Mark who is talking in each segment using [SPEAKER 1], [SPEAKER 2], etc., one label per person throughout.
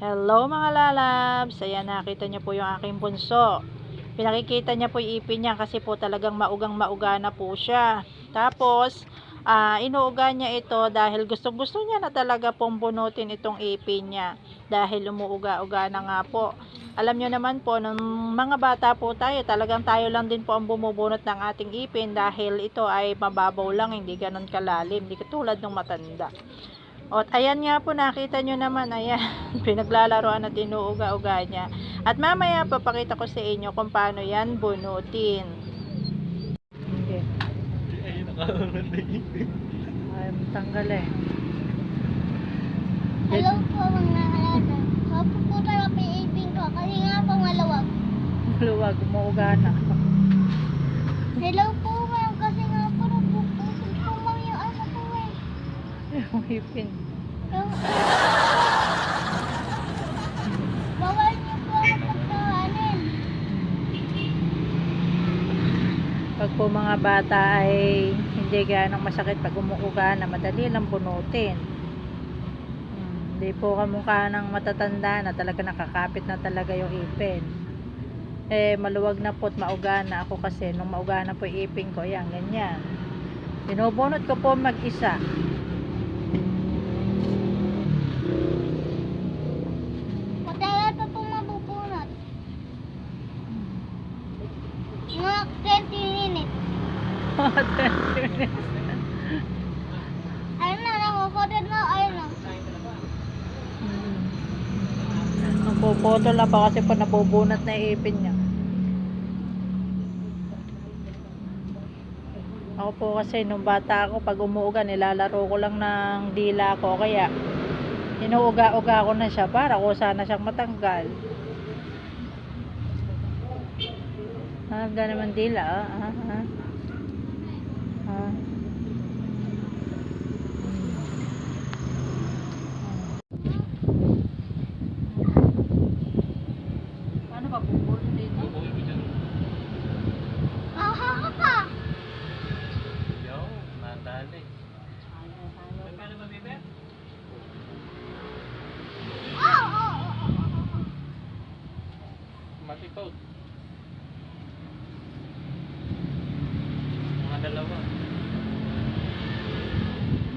[SPEAKER 1] Hello mga lalabs! Ayan, nakita niyo po yung aking bunso. Pinakikita niya po yung ipin niya kasi po talagang maugang mauga na po siya. Tapos, ah inuuga niya ito dahil gustong gusto niya na talaga pong bunutin itong ipin niya. Dahil umuuga-uga na nga po. Alam niyo naman po, nung mga bata po tayo, talagang tayo lang din po ang bumubunot ng ating ipin dahil ito ay mababaw lang, hindi ganon kalalim, hindi katulad ng matanda. At ayan nga po, nakita nyo naman, ayan, pinaglalaroan at inuuga-uga niya. At mamaya, papakita ko sa inyo kung paano yan bunutin. Okay.
[SPEAKER 2] Ay,
[SPEAKER 1] tanggal eh.
[SPEAKER 3] Hello po mga alaga. Hapo po tayo piipin ko kasi nga po malawag.
[SPEAKER 1] Luwag, umuuga na.
[SPEAKER 3] Hello po ma'am kasi nga po napuputol po ma'am yung ano po eh.
[SPEAKER 1] Yung ipin.
[SPEAKER 3] Yung Bawal niyo po pagkahanin.
[SPEAKER 1] Pag po mga bata ay hindi ganang masakit pag umuuga na, madali lang bunutin. Hmm, Hindi po kamukha ng matatanda na talaga nakakapit na talaga yung ipin. Eh, maluwag na po at mauga na ako kasi nung mauga na po ipin ko, yan, ganyan. Binubunot ko po mag-isa.
[SPEAKER 3] Matagal pa po mabubunot. Mga 20 minutes. Ayun na, nakukotod na, ayun na.
[SPEAKER 1] Hmm. Nagpuputol na pa kasi po nabubunot na ipin niya. Ako po kasi nung bata ako, pag umuuga, nilalaro ko lang ng dila ko. Kaya, inuuga-uga ko na siya para ko sana siyang matanggal. Ah, gano'n naman dila, ah. ah, ah. Ah. Paano ba bubulot dito?
[SPEAKER 2] Bubuhay ko dyan.
[SPEAKER 3] Aha ka pa.
[SPEAKER 2] Yo, nadali. Paano ba, bebe?
[SPEAKER 3] Oh, oh, oh, oh, oh.
[SPEAKER 2] Matipot. Mga dalawa.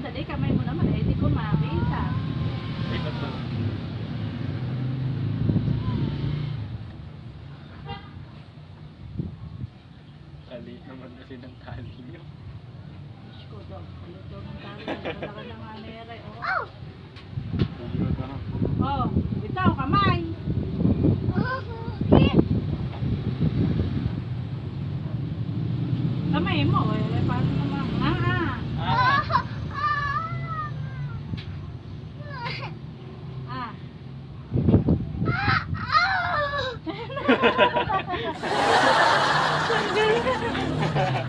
[SPEAKER 1] Dali, kamay mo naman. Eh, di ko makita.
[SPEAKER 2] Ikot ba? Tali naman kasi ng tali nyo.
[SPEAKER 1] Daw. Palito ng tali. Wala ka ng anere. Oh.
[SPEAKER 3] Oh,
[SPEAKER 1] oh, bitaw, kamay.
[SPEAKER 3] oh, shit.
[SPEAKER 1] Kamay mo. Eh, paano naman? Ah, ah.
[SPEAKER 2] Ah!
[SPEAKER 1] Ah.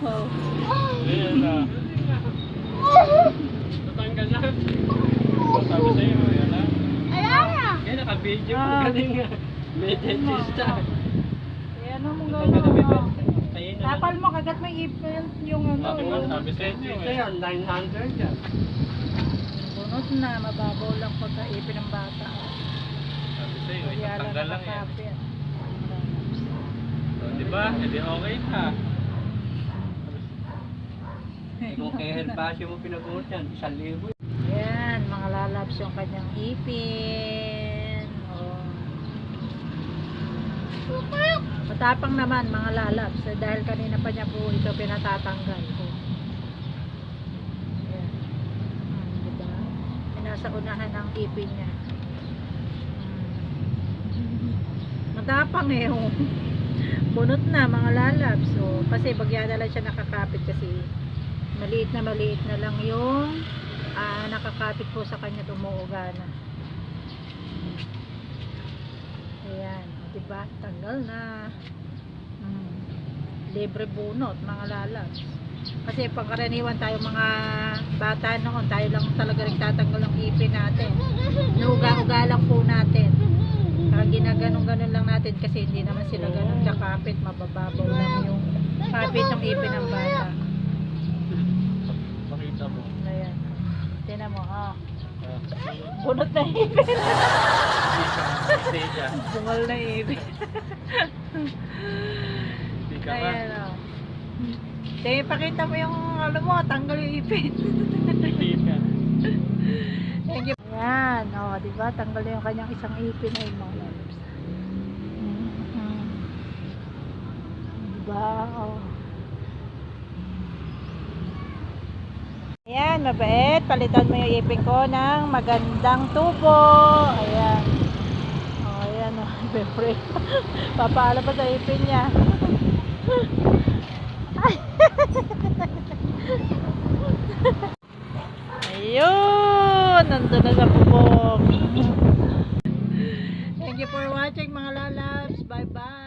[SPEAKER 1] oh.
[SPEAKER 2] Ayan na. Natanggal na. Sabi sa'yo, ayan na.
[SPEAKER 3] Ala na.
[SPEAKER 2] Kaya naka-video
[SPEAKER 1] Ah.
[SPEAKER 2] galing nga. May dentista.
[SPEAKER 1] Eh, ano mo
[SPEAKER 2] ka na, bebe.
[SPEAKER 1] gano'n? Tapal mo, kagat may ipin yung ano.
[SPEAKER 2] Sabi
[SPEAKER 1] yung-
[SPEAKER 2] sabi sa inyo eh.
[SPEAKER 4] yan, 900 yan.
[SPEAKER 1] Bunot na, mababaw lang pagka ipin ng bata.
[SPEAKER 2] Sabi sa'yo,
[SPEAKER 1] Kaya
[SPEAKER 2] isang
[SPEAKER 1] lang
[SPEAKER 2] tanggal lang yan. So, di ba? Hindi okay na.
[SPEAKER 4] Eh, kung kay Herbacio mo pinagunot yan, isang libo.
[SPEAKER 1] Yan, mga lalabs yung kanyang ipin. Oh.
[SPEAKER 3] Tutok.
[SPEAKER 1] Matapang naman mga lalabs eh, dahil kanina pa niya po ito pinatatanggal ko. Yan. Hmm, diba? Ay, Nasa unahan ng ipin niya. Hmm. Matapang eh. Oh. Bunot na mga lalabs. So, kasi bagyada lang siya nakakapit kasi maliit na maliit na lang yung ah, nakakapit po sa kanya tumuuga na. Ayan, o, diba? Tanggal na. Libre bunot, mga lalabs. Kasi pangkaraniwan tayo mga bata noon, tayo lang talaga nagtatanggal ng ipin natin. Nuga-uga lang po natin. Kaya ginaganong-ganon lang natin kasi hindi naman sila ganun kakapit, mabababaw lang yung kapit ng ipin ng bata.
[SPEAKER 2] Makita mo.
[SPEAKER 1] Ayan. Tinan mo. Ah. Bunot na ipin. Bungal na ipin.
[SPEAKER 2] Ka ba?
[SPEAKER 1] Ayan o. Sige, pakita mo yung ano mo, tanggal yung ipin. Thank you. Ayan, o, di ba? Tanggal yung kanyang isang ipin ay mga loves. Mm-mm. Di ba? O. Ayan, mabait. Palitan mo yung ipin ko ng magandang tubo. Ayan. O, ayan o. Siyempre. Papaala pa sa ipin niya. Ayun! Nandun na sa bubong. Thank you for watching mga lalabs. Bye-bye.